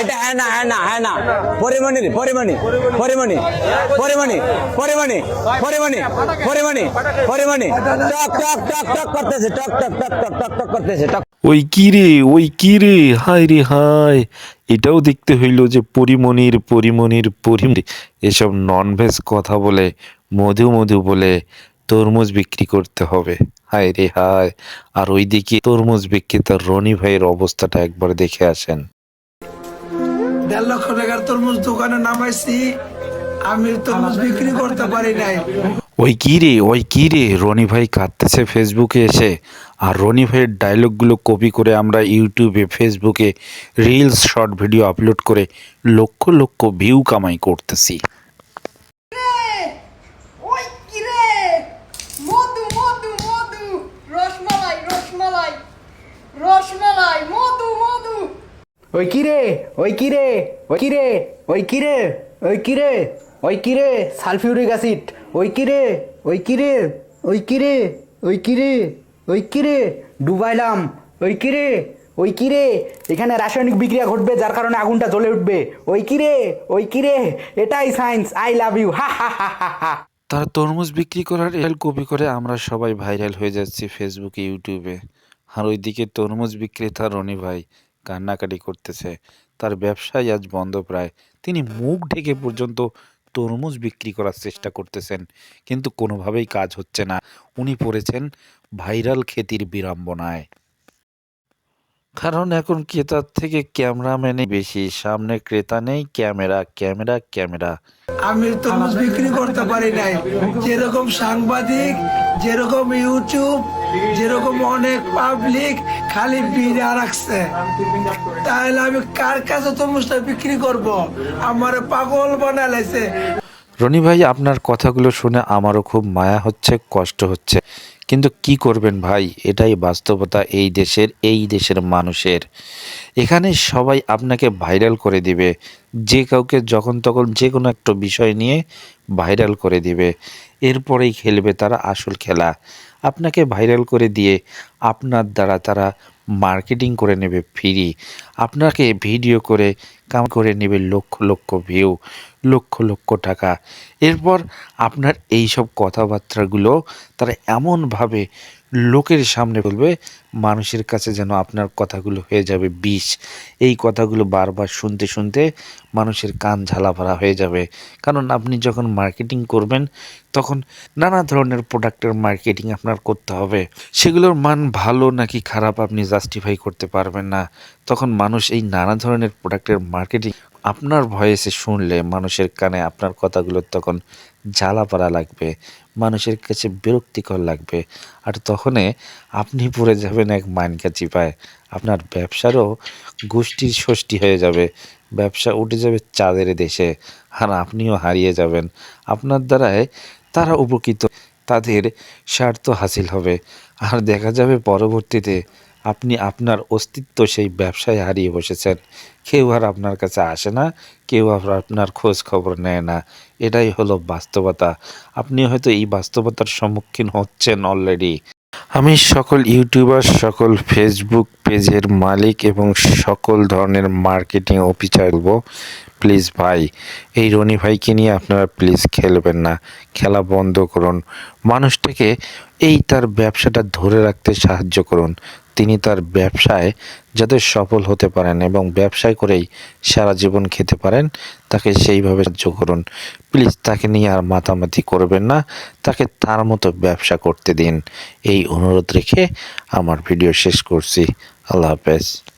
এটা হ্যাঁ না হ্যাঁ না হ্যাঁ না। পরিমণি রে, পরিমণি পরিমণি পরিমণি পরিমণি পরিমণি পরিমণি পরিমণি। টক টক টক টক করতেছে টক টক টক টক টক টক করতেছে টক। ওই কি রে ওই কি রে? রে এটাও দেখতে হইল যে পরিমণির পরিমণির পরিমণি। এসব ননভেজ কথা বলে মধু মধু বলে তরমুজ বিক্রি করতে হবে। হায় রে হায়। আর ওইদিকে তরমুজ বিক্রেতা রনি ভাইয়ের অবস্থাটা একবার দেখে আসেন। দেড় লক্ষ টাকার তরমুজ দোকানে নামাইছি। আমি তরমুজ বিক্রি করতে পারি নাই। ওই কি রে ওই কি রে? রনি ভাই কাঁদতেছে ফেসবুকে এসে। আর রনি ভাইয়ের ডায়লগগুলো কপি করে আমরা ইউটিউবে ফেসবুকে রিলস শর্ট ভিডিও আপলোড করে লক্ষ লক্ষ ভিউ কামাই করতেছি। ওই কিরে? মধু মধু মধু। রসমালাই রসমালাই। রসমালাই মধু ওই কিরে ওই কিরে ওই কিরে ওই কিরে ওই কিরে ওই কিরে সালফিউরিক অ্যাসিড ওই কিরে ওই কিরে ওই কিরে ওই কিরে ওই কিরে ডুবাইলাম ওই কিরে ওই কিরে এখানে রাসায়নিক বিক্রিয়া ঘটবে যার কারণে আগুনটা জ্বলে উঠবে ওই কিরে ওই কিরে এটাই সায়েন্স আই লাভ ইউ হা হা হা হা হা তার তরমুজ বিক্রি করার রিল কপি করে আমরা সবাই ভাইরাল হয়ে যাচ্ছি ফেসবুকে ইউটিউবে আর ওইদিকে তরমুজ বিক্রেতা রনি ভাই কান্নাকাটি করতেছে। তার ব্যবসায় আজ বন্ধ প্রায়। তিনি মুখ ঢেকে পর্যন্ত তরমুজ বিক্রি করার চেষ্টা করতেছেন, কিন্তু কোনোভাবেই কাজ হচ্ছে না। উনি পড়েছেন ভাইরাল খ্যাতির বিড়ম্বনায়। কারণ এখন ক্রেতার থেকে ক্যামেরাম্যানই বেশি সামনে ক্রেতা নেই ক্যামেরা ক্যামেরা ক্যামেরা। আমি তরমুজ বিক্রি করতে পারি নাই। যেরকম সাংবাদিক যেরকম ইউটিউব যেরকম অনেক পাবলিক খালি বিড়া রাখছে। তাহলে আমি কার কাছে তরমুজটা বিক্রি করব? আমার পাগল বানালাইছে রনি ভাই, আপনার কথাগুলো শুনে আমারও খুব মায়া হচ্ছে, কষ্ট হচ্ছে। কিন্তু কি করবেন ভাই? এটাই বাস্তবতা এই দেশের এই দেশের মানুষের। এখানে সবাই আপনাকে ভাইরাল করে দিবে। যে কাউকে যখন তখন যে কোনো একটা বিষয় নিয়ে ভাইরাল করে দিবে। এরপরেই খেলবে তারা আসল খেলা। আপনাকে ভাইরাল করে দিয়ে আপনার দ্বারা তারা মার্কেটিং করে নেবে ফ্রি আপনাকে ভিডিও করে কাম করে নেবে লক্ষ লক্ষ ভিউ লক্ষ লক্ষ টাকা। এরপর আপনার এই সব কথাবার্তাগুলো তারা এমনভাবে লোকের সামনে বলবে, মানুষের কাছে যেন আপনার কথাগুলো হয়ে যাবে বিষ। এই কথাগুলো বারবার শুনতে শুনতে মানুষের কান ঝালাপালা হয়ে যাবে। কারণ আপনি যখন মার্কেটিং করবেন, তখন নানা ধরনের প্রোডাক্টের মার্কেটিং আপনার করতে হবে। সেগুলোর মান ভালো নাকি খারাপ আপনি জাস্টিফাই করতে পারবেন না। তখন মানুষ এই নানা ধরনের প্রোডাক্টের মার্কেটিং আপনার ভয়েসে শুনলে মানুষের কানে আপনার কথাগুলো তখন জ্বালাপালা লাগবে, মানুষের কাছে বিরক্তিকর লাগবে। আর তখনই আপনি পড়ে যাবেন এক মাইনকা চিপায় আপনার ব্যবসারও গোষ্ঠীর ষষ্ঠী হয়ে যাবে, ব্যবসা উঠে যাবে চাঁদের দেশে, আর আপনিও হারিয়ে যাবেন। আপনার দ্বারায় তারা উপকৃত, তাদের স্বার্থ হাসিল হবে। আর দেখা যাবে পরবর্তীতে আপনি আপনার অস্তিত্ব সেই ব্যবসায় হারিয়ে বসেছেন। কেউ আর আপনার কাছে আসে না, কেউ আর আপনার খোঁজ খবর নেয় না। এটাই হলো বাস্তবতা। আপনি হয়তো এই বাস্তবতার সম্মুখীন হচ্ছেন অলরেডি আমি সকল ইউটিউবার, সকল ফেসবুক পেজের মালিক এবং সকল ধরনের মার্কেটিং অফিসার বলব। প্লিজ ভাই, এই রনি ভাইকে নিয়ে আপনারা প্লিজ খেলবেন না। খেলা বন্ধ করুন। মানুষটাকে এই তার ব্যবসাটা ধরে রাখতে সাহায্য করুন। তিনি তার ব্যবসায় যাতে সফল হতে পারেন এবং ব্যবসায় করেই সারা জীবন খেতে পারেন, তাকে সেইভাবে সাহায্য করুন। প্লিজ তাকে নিয়ে আর মাতামাতি করবেন না, তাকে তার মতো ব্যবসা করতে দিন। এই অনুরোধ রেখে আমার ভিডিও শেষ করছি। আল্লাহ হাফেজ।